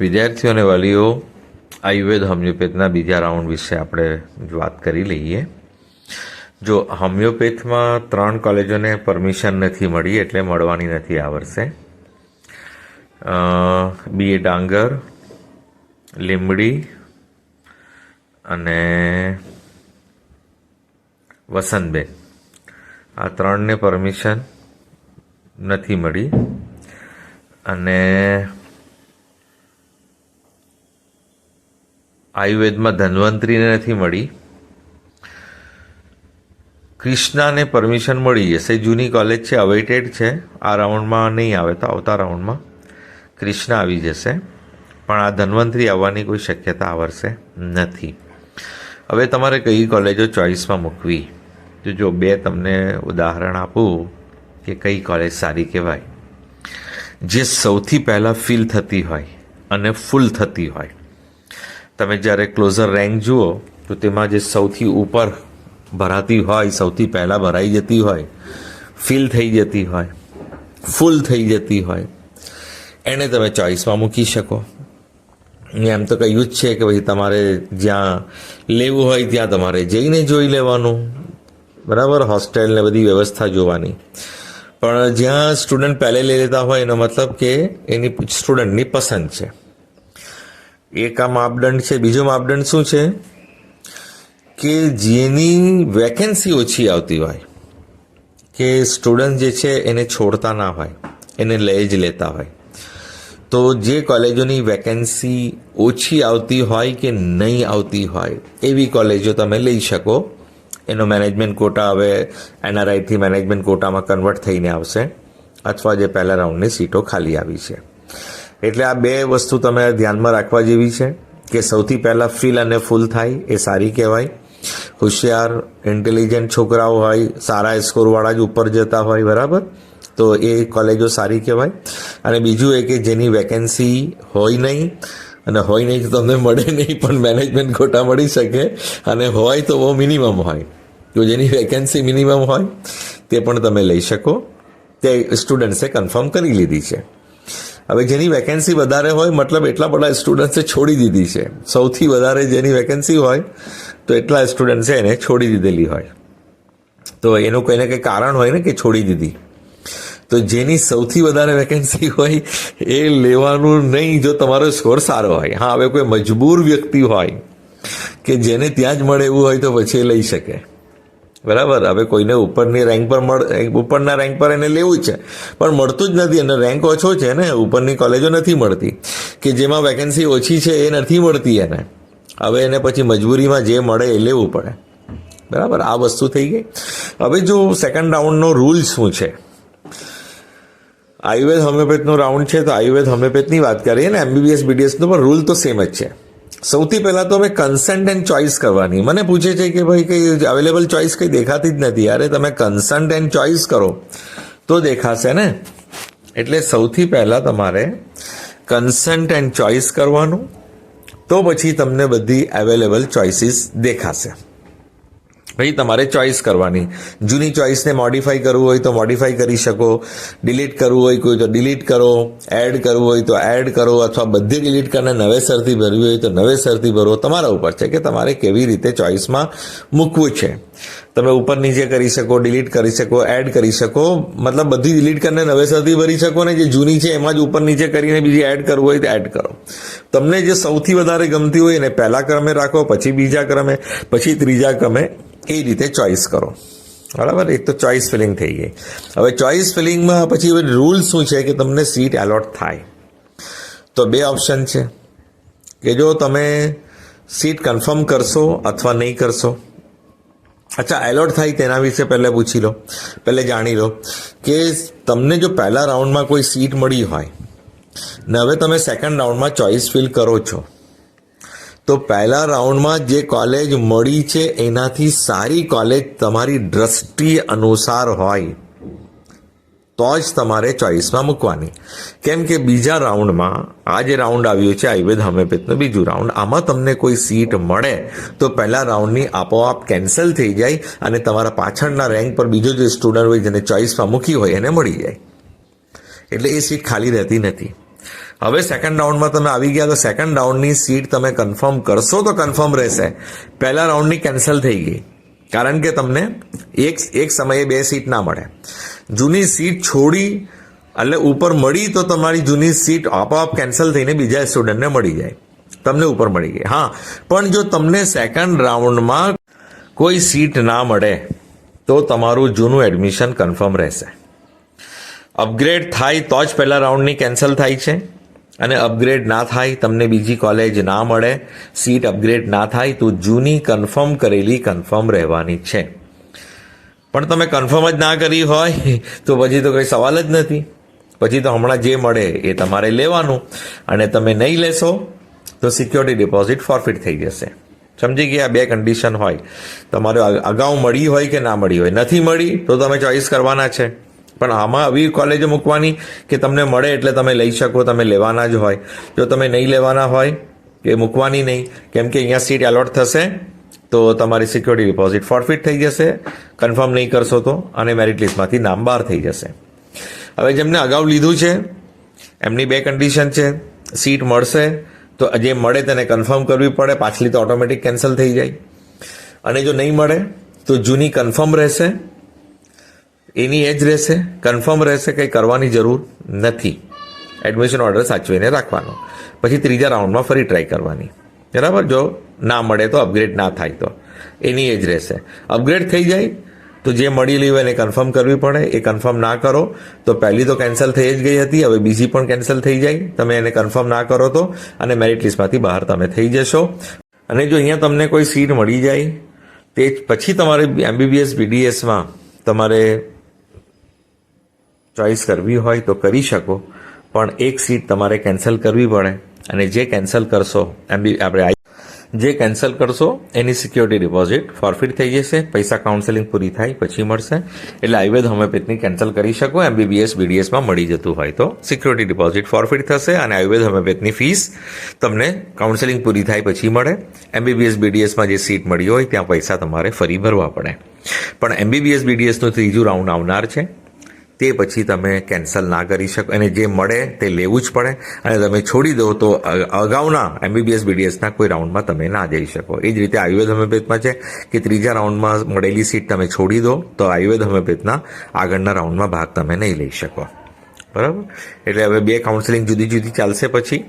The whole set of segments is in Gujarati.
વિદ્યાર્થીઓ અને વાલીઓ, આયુર્વેદ હોમિયોપેથના બીજા રાઉન્ડ વિશે આપણે વાત કરી લઈએ. જો હોમિયોપેથમાં ત્રણ કોલેજોને પરમિશન નથી મળી એટલે મળવાની નથી આ વર્ષે. બીએ ડાંગર, લીંબડી અને વસંતબેન. આ ત્રણને પરમિશન નથી મળી. અને આયુર્વેદમાં ધન્વંતરીને નથી મળી. ક્રિષ્નાને પરમિશન મળી. જશે જૂની કોલેજ છે, અવેટેડ છે. આ રાઉન્ડમાં નહીં આવે તો આવતા રાઉન્ડમાં ક્રિષ્ના આવી જશે. પણ આ ધન્વંતરી આવવાની કોઈ શક્યતા આ વર્ષે નથી. હવે તમારે કઈ કોલેજો ચોઈસમાં મૂકવી? તો જો બે તમને ઉદાહરણ આપું કે કઈ કોલેજ સારી કહેવાય. જે સૌથી પહેલાં ફીલ થતી હોય અને ફૂલ થતી હોય. તમે જ્યારે ક્લોઝર રેન્ક જુઓ, તો તેમાં જે સૌથી ઉપર ભરાતી હોય, સૌથી પહેલાં ભરાઈ જતી હોય ફિલ થઈ જતી હોય ફૂલ થઈ જતી હોય, એને તમે ચોઈસમાં મૂકી શકો. એમ તો કહ્યું જ છે કે ભાઈ તમારે જ્યાં લેવું હોય ત્યાં તમારે જઈને જોઈ લેવાનું. બરાબર? હોસ્ટેલ ને બધી વ્યવસ્થા જોવાની. પણ જ્યાં સ્ટુડન્ટ પહેલે લઈ લેતા હોય, એનો મતલબ કે એની સ્ટુડન્ટની પસંદ છે. એક આ માપદંડ છે, બીજો માપદંડ શું છે? કે જેની વેકેન્સી ઓછી આવતી હોય, કે સ્ટુડન્ટ જે છે એને છોડતા ના હોય, એને લઈ જ લેતા હોય. તો જે કોલેજોની વેકેન્સી ઓછી આવતી હોય કે નહીં આવતી હોય, એવી કોલેજો તમે લઈ શકો. એનો મેનેજમેન્ટ કોટા હવે એનઆરઆઈથી મેનેજમેન્ટ કોટામાં કન્વર્ટ થઈને આવશે, અથવા જે પહેલા રાઉન્ડની સીટો ખાલી આવી છે. એટલે આ બે વસ્તુ તમે ધ્યાનમાં રાખવા જેવી છે કે સૌથી પહેલાં ફીલ અને ફૂલ થાય, એ સારી કહેવાય. હોશિયાર ઇન્ટેલિજન્ટ છોકરાઓ હોય, સારા સ્કોરવાળા જ ઉપર જતા હોય, બરાબર? તો એ કોલેજો સારી કહેવાય. અને બીજું એ કે જેની વેકેન્સી હોય નહીં, અને હોય નહીં તો તમને મળે નહીં, પણ મેનેજમેન્ટ ખોટા મળી શકે. અને હોય તો બહુ મિનિમમ હોય. તો જેની વેકેન્સી મિનિમમ હોય, તે પણ તમે લઈ શકો. તે સ્ટુડન્ટ્સે કન્ફર્મ કરી લીધી છે. હવે જેની વેકેન્સી વધારે હોય, મતલબ એટલા બધા સ્ટુડન્ટ્સે છોડી દીધી છે. સૌથી વધારે જેની વેકેન્સી હોય, તો એટલા સ્ટુડન્ટ્સે એને છોડી દીધેલી હોય. તો એનું કોઈને કંઈ કારણ હોય ને કે છોડી દીધી. તો જેની સૌથી વધારે વેકેન્સી હોય, એ લેવાનું નહીં, જો તમારો સ્કોર સારો હોય. હા, હવે કોઈ મજબૂર વ્યક્તિ હોય કે જેને ત્યાં જ મળે એવું હોય તો પછી લઈ શકે. બરાબર? હવે કોઈને ઉપરની રેન્ક પર મળ ઉપરના રેન્ક પર એને લેવું છે. પણ મળતું જ નથી અને રેન્ક ઓછો છે ને, ઉપરની કોલેજો નથી મળતી. કે જેમાં વેકેન્સી ઓછી છે એ નથી મળતી એને. હવે એને પછી મજબૂરીમાં જે મળે એ લેવું પડે. બરાબર? આ વસ્તુ થઈ ગઈ. હવે જો સેકન્ડ રાઉન્ડનો રૂલ શું છે? આયુર્વેદ હોમિયોપેથનો રાઉન્ડ છે, તો આયુર્વેદ હોમિયોપેથની વાત કરીએ ને એમબીબીએસ બીડીએસનો પણ રૂલ તો સેમ જ છે. સૌથી પહેલાં તો અમે કન્સન્ટ એન્ડ ચોઇસ કરવાની. મને પૂછે છે કે ભાઈ કંઈ અવેલેબલ ચોઇસ કંઈ દેખાતી જ નથી. અરે તમે કન્સન્ટ એન્ડ ચોઇસ કરો. તો દેખાશે ને? એટલે સૌથી પહેલાં તમારે કન્સન્ટ એન્ડ ચોઇસ કરવાનું. તો પછી તમને બધી અવેલેબલ ચોઇસીસ દેખાશે. ભાઈ, તમારે ચોઇસ કરવાની. જૂની ચોઇસને મોડિફાઈ કરવું હોય તો મોડિફાઈ કરી શકો. ડિલીટ કરવું હોય કોઈ તો ડિલીટ કરો. એડ કરવું હોય તો એડ કરો અથવા બધી ડિલીટ કરીને નવેસરથી ભરવી હોય તો નવેસરથી ભરો. તમારા ઉપર છે કે તમારે કેવી રીતે ચોઇસમાં મૂકવું છે? તમે ઉપર નીચે કરી શકો ડિલીટ કરી શકો એડ કરી શકો. મતલબ બધી ડિલીટ કરીને નવેસરથી ભરી શકો ને જે જૂની છે એમાં જ ઉપર નીચે કરીને બીજી એડ કરવું હોય તો એડ કરો. તમને જે સૌથી વધારે ગમતી હોય એને પહેલા ક્રમે રાખો, પછી બીજા ક્રમે, પછી ત્રીજા ક્રમે એ રીતે ચોઇસ કરો. બરાબર? એક તો ચોઇસ ફિલિંગ થઈ ગઈ. હવે ચોઇસ ફિલિંગમાં પછી રૂલ શું છે કે તમને સીટ એલોટ થાય? તો બે ઓપ્શન છે. કે જો તમે સીટ કન્ફર્મ કરશો અથવા નહીં કરશો. અચ્છા, એલોટ થાય તેના વિશે પહેલાં પૂછી લો. પહેલે જાણી લો કે તમને જો પહેલા રાઉન્ડમાં કોઈ સીટ મળી હોય ને હવે તમે સેકન્ડ રાઉન્ડમાં ચોઇસ ફિલ કરો છો તો પહેલા રાઉન્ડમાં જે કોલેજ મળી છે, એનાથી સારી કોલેજ તમારી દ્રષ્ટિ અનુસાર હોય. તો જ તમારે ચોઇસમાં મૂકવાની. કેમ કે બીજા રાઉન્ડમાં, આ જે રાઉન્ડ આવ્યો છે, આયુર્વેદ હોમિયોપેથનું બીજું રાઉન્ડ, આમાં તમને કોઈ સીટ મળે, તો પહેલા રાઉન્ડની આપોઆપ કેન્સલ થઈ જાય અને તમારા પાછળના રેન્ક પર બીજો જે સ્ટુડન્ટ હોય, જેને ચોઇસમાં મૂકી હોય, એને મળી જાય. એટલે એ સીટ ખાલી રહેતી નથી. હવે સેકન્ડ રાઉન્ડમાં તમે આવી ગયા તો સેકન્ડ રાઉન્ડની સીટ તમે કન્ફર્મ કરશો તો કન્ફર્મ રહેશે. પહેલા રાઉન્ડની કેન્સલ થઈ ગઈ. કારણ કે તમને એક એક સમયે બે સીટ ના મળે. જૂની સીટ છોડી એટલે ઉપર મળી તો તમારી જૂની સીટ આપોઆપ કેન્સલ થઈને બીજા સ્ટુડન્ટને મળી જાય. તમને ઉપર મળી ગઈ. હા, પણ જો તમને સેકન્ડ રાઉન્ડમાં કોઈ સીટ ના મળે, તો તમારું જૂનું એડમિશન કન્ફર્મ રહેશે. અપગ્રેડ થાય તો જ પહેલા રાઉન્ડની કેન્સલ થાય છે. અને અપગ્રેડ ના થાય, તમને બીજી કોલેજ ના મળે. સીટ અપગ્રેડ ના થાય, તો જૂની કન્ફર્મ કરેલી કન્ફર્મ રહેવાની છે. પણ તમે કન્ફર્મ જ ના કરી હોય, તો પછી તો કંઈ સવાલ જ નથી. પછી તો હમણાં જે મળે એ તમારે લેવાનું. અને તમે નહીં લેશો, તો સિક્યોરિટી ડિપોઝિટ ફોરફિટ થઈ જશે. સમજી ગયા? બે કન્ડિશન હોય. તમારે અગાઉ મળી હોય કે ના મળી હોય? નથી મળી, તો તમે ચોઈસ કરવાના છે. પણ આમાં આવી કોલેજો મૂકવાની કે તમને મળે એટલે તમે લઈ શકો, તમે લેવાના જ હોય. જો તમે નહીં લેવાના હોય કે મૂકવાની નહીં. કેમ કે અહીંયા સીટ એલોટ થશે, તો તમારી સિક્યોરિટી ડિપોઝિટ ફોરફિટ થઈ જશે. કન્ફર્મ નહીં કરશો તો અને મેરિટ લિસ્ટમાંથી નામ બહાર થઈ જશે. હવે જેમને અગાઉ લીધું છે, એમની બે કન્ડિશન છે. સીટ મળશે, તો જે મળે તેને કન્ફર્મ કરવી પડે. પાછલી તો ઓટોમેટિક કેન્સલ થઈ જાય. અને જો નહીં મળે, તો જૂની કન્ફર્મ રહેશે. એની એ જ રહેશે? કન્ફર્મ રહેશે કંઈ કરવાની જરૂર નથી. એડમિશન ઓર્ડર સાચવીને રાખવાનો. પછી ત્રીજા રાઉન્ડમાં ફરી ટ્રાય કરવાની. બરાબર? જો ના મળે તો અપગ્રેડ ના થાય તો. એની એ જ રહેશે. અપગ્રેડ થઈ જાય તો જે મળેલી હોય એને કન્ફર્મ કરવી પડે. એ કન્ફર્મ ના કરો તો પહેલી તો કેન્સલ થઈ જ ગઈ હતી. હવે બીજી પણ કેન્સલ થઈ જાય. તમે એને કન્ફર્મ ના કરો તો અને મેરિટ લિસ્ટમાંથી બહાર તમે થઈ જશો. અને જો અહીંયા તમને કોઈ સીટ મળી જાય, તે પછી તમારે એમબીબીએસ બીડીએસમાં તમારે ચોઈસ કરવી હોય તો કરી શકો, પણ એક સીટ તમારે કેન્સલ કરવી પડે. અને જે કેન્સલ કરશો, એમ બી આપણે જે કેન્સલ કરશો, એની સિક્યોરિટી ડિપોઝિટ ફોરફિટ થઈ જશે, પૈસા કાઉન્સેલિંગ પૂરી થાય, પછી મળશે. એટલે આયુર્વેદ હોમિયોપેથની કેન્સલ કરી શકો એમબીબીએસ બીડીએસમાં મળી જતું હોય તો. સિક્યોરિટી ડિપોઝિટ ફોરફિટ થશે અને આયુર્વેદ હોમિયોપેથની ફીસ તમને કાઉન્સેલિંગ પૂરી થાય, પછી મળે. એમબીબીએસ બીડીએસમાં જે સીટ મળી હોય, ત્યાં પૈસા તમારે ફરી ભરવા પડે. પણ એમબીબીએસ બીડીએસનું ત્રીજું રાઉન્ડ આવનાર છે. તે પછી તમે કેન્સલ ના કરી શકો. અને જે મળે તે લેવું જ પડે. અને તમે છોડી દો તો અગાઉના એમબીબીએસ બીડીએસના કોઈ રાઉન્ડમાં તમે ના જઈ શકો. એ જ રીતે આયુર્વેદ હોમિયોપેથમાં છે કે ત્રીજા રાઉન્ડમાં મળેલી સીટ તમે છોડી દો તો આયુર્વેદ હોમિયોપેથના આગળના રાઉન્ડમાં ભાગ તમે નહીં લઈ શકો. બરાબર? એટલે હવે બે કાઉન્સેલિંગ જુદી જુદી ચાલશે પછી.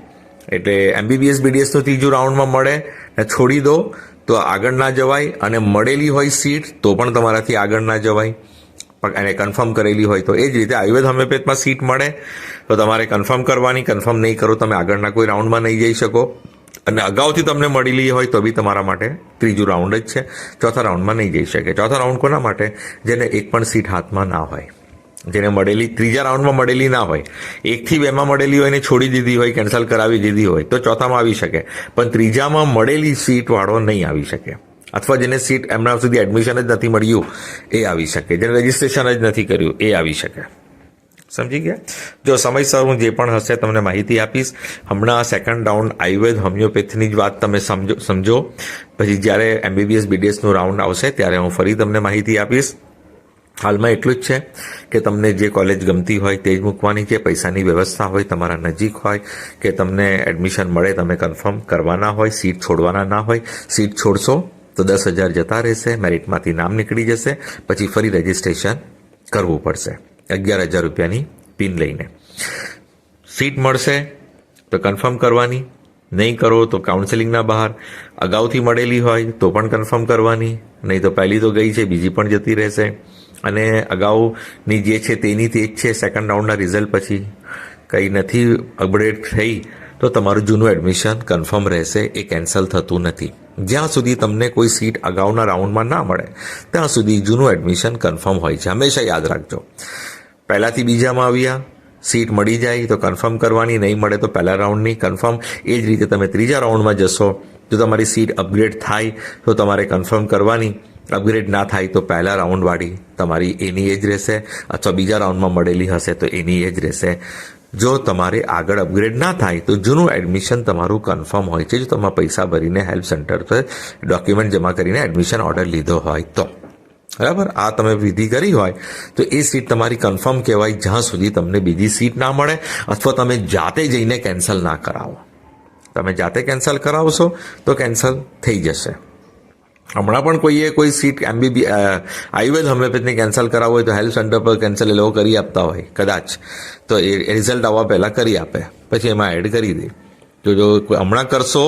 એટલે એમબીબીએસ બીડીએસનું ત્રીજું રાઉન્ડમાં મળે ને છોડી દો તો આગળ ના જવાય. અને મળેલી હોય સીટ તો પણ તમારાથી આગળ ના જવાય. એને કન્ફર્મ કરેલી હોય તો એ જ રીતે આયુર્વેદ હોમિયોપેથમાં સીટ મળે. તો તમારે કન્ફર્મ કરવાની કન્ફર્મ નહીં કરો, તમે આગળના કોઈ રાઉન્ડમાં નહીં જઈ શકો. અને અગાઉથી તમને મળેલી હોય તો બી તમારા માટે ત્રીજું રાઉન્ડ જ છે. ચોથા રાઉન્ડમાં નહીં જઈ શકે. ચોથા રાઉન્ડ કોના માટે? જેને એક પણ સીટ હાથમાં ના હોય. જેને મળેલી, ત્રીજા રાઉન્ડમાં મળેલી ના હોય. એકથી બેમાં મળેલી હોય ને છોડી દીધી હોય કેન્સલ કરાવી દીધી હોય, તો ચોથામાં આવી શકે. પણ ત્રીજામાં મળેલી સીટવાળો નહીં આવી શકે. અથવા જેને સીટ એમના સુધી એડમિશન જ નથી મળ્યું, એ આવી શકે. જેને રજીસ્ટ્રેશન જ નથી કર્યું, એ આવી શકે. સમજી ગયા? જો સમયસર હું જે પણ હશે તમને માહિતી આપીશ. હમણાં સેકન્ડ રાઉન્ડ આયુર્વેદ હોમિયોપેથીની જ વાત તમે સમજો સમજો. પછી જ્યારે એમબીબીએસ બીડીએસનું રાઉન્ડ આવશે, ત્યારે હું ફરી તમને માહિતી આપીશ. હાલમાં એટલું જ છે કે તમને જે કોલેજ ગમતી હોય તે જ મૂકવાની છે. પૈસાની વ્યવસ્થા હોય, તમારા નજીક હોય, કે તમને એડમિશન મળે, તમે કન્ફર્મ કરવાના હોય, સીટ છોડવાના ના હોય, સીટ છોડશો તો દસ હજાર જતા રહેશે, મેરિટમાંથી નામ નીકળી જશે, પછી ફરી રજિસ્ટ્રેશન કરવું પડશે. અગિયાર હજાર રૂપિયાની પિન લઈને. સીટ મળશે તો કન્ફર્મ કરવાની. નહીં કરો તો કાઉન્સેલિંગના બહાર. અગાઉથી મળેલી હોય તો પણ કન્ફર્મ કરવાની. નહીં તો પહેલી તો ગઈ છે, બીજી પણ જતી રહેશે. અને અગાઉની જે છે તેની તે જ છે સેકન્ડ રાઉન્ડના રિઝલ્ટ પછી. કંઈ નથી અપડેટ થઈ તો તમારું જૂનું એડમિશન કન્ફર્મ રહેશે, એ કેન્સલ થતું નથી. જ્યાં સુધી તમને કોઈ સીટ અગાઉના રાઉન્ડમાં ના મળે, ત્યાં સુધી જૂનું એડમિશન કન્ફર્મ હોય છે. હંમેશા યાદ રાખજો. પહેલાંથી બીજામાં આવ્યા, સીટ મળી જાય તો કન્ફર્મ કરવાની, નહીં મળે તો પહેલા રાઉન્ડની કન્ફર્મ. એ જ રીતે તમે ત્રીજા રાઉન્ડમાં જશો, જો તમારી સીટ અપગ્રેડ થાય તો તમારે કન્ફર્મ કરવાની. અપગ્રેડ ના થાય તો પહેલા રાઉન્ડવાળી તમારી એની એ જ રહેશે, અથવા બીજા રાઉન્ડમાં મળેલી હશે તો એની એ જ રહેશે. જો તમારે આગળ અપગ્રેડ ના થાય, તો જૂનું એડમિશન તમારું કન્ફર્મ હોય છે. જો તમે પૈસા ભરીને હેલ્પ સેન્ટર પર ડોક્યુમેન્ટ જમા કરીને એડમિશન ઓર્ડર લીધો હોય તો. બરાબર? આ તમે વિધિ કરી હોય, તો એ સીટ તમારી કન્ફર્મ કહેવાય જ્યાં સુધી તમને બીજી સીટ ના મળે, અથવા તમે જાતે જઈને કેન્સલ ના કરાવો. તમે જાતે કેન્સલ કરાવશો, તો કેન્સલ થઈ જશે. હમણાં પણ કોઈએ કોઈ સીટ એમબીબી આયુર્વેદ હોમિયોપેથની કેન્સલ કરાવવું હોય તો હેલ્થ સેન્ટર પર કેન્સલ એ લોકો કરી આપતા હોય, કદાચ. તો એ રિઝલ્ટ આવવા પહેલાં કરી આપે. પછી એમાં એડ કરી દે. જો જો હમણાં કરશો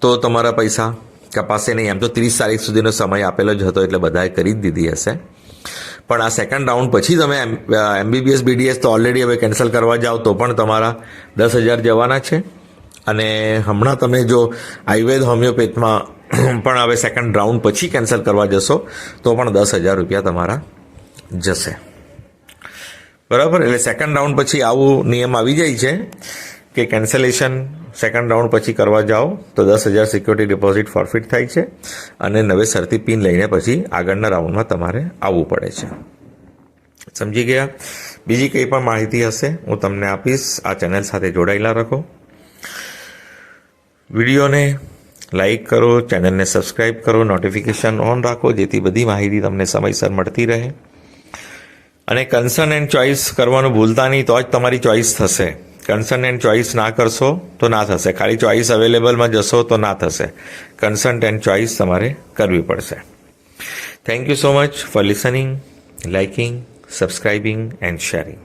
તો તમારા પૈસા કપાશે નહીં. એમ તો ત્રીસ તારીખ સુધીનો સમય આપેલો જ હતો એટલે બધાએ કરી જ દીધી હશે. પણ આ સેકન્ડ રાઉન્ડ પછી તમે એમબીબીએસ, બીડીએસ તો ઓલરેડી હવે કેન્સલ કરવા જાઓ તો પણ તમારા દસ હજાર જવાના છે. અને હમણાં તમે જો આયુર્વેદ હોમિયોપેથમાં પણ હવે સેકન્ડ રાઉન્ડ પછી કેન્સલ કરવા જશો, તો પણ દસ હજાર રૂપિયા તમારા જશે. બરાબર? એટલે સેકન્ડ રાઉન્ડ પછી આવું નિયમ આવી જાય છે કે કેન્સલેશન સેકન્ડ રાઉન્ડ પછી કરવા જાઓ, તો દસ હજાર સિક્યોરિટી ડિપોઝિટ ફોરફિટ થાય છે અને નવેસરથી પિન લઈને પછી આગળના રાઉન્ડમાં તમારે આવવું પડે છે. સમજી ગયા? બીજી કંઈ પણ માહિતી હશે, હું તમને આપીશ. આ ચેનલ સાથે જોડાયેલા રાખો. વિડીયોને લાઈક કરો ચેનલને સબસ્ક્રાઈબ કરો નોટિફિકેશન ઓન રાખો, જેથી બધી માહિતી તમને સમયસર મળતી રહે. અને કન્સર્ન એન્ડ ચોઇસ કરવાનું ભૂલતા નહીં, તો જ તમારી ચોઇસ થશે. કન્સર્ન એન્ડ ચોઇસ ના કરશો, તો ના થશે. ખાલી ચોઇસ અવેલેબલમાં જશો, તો ના થશે. કન્સર્ન એન્ડ ચોઇસ તમારે કરવી પડશે. Thank you so much for listening liking subscribing and sharing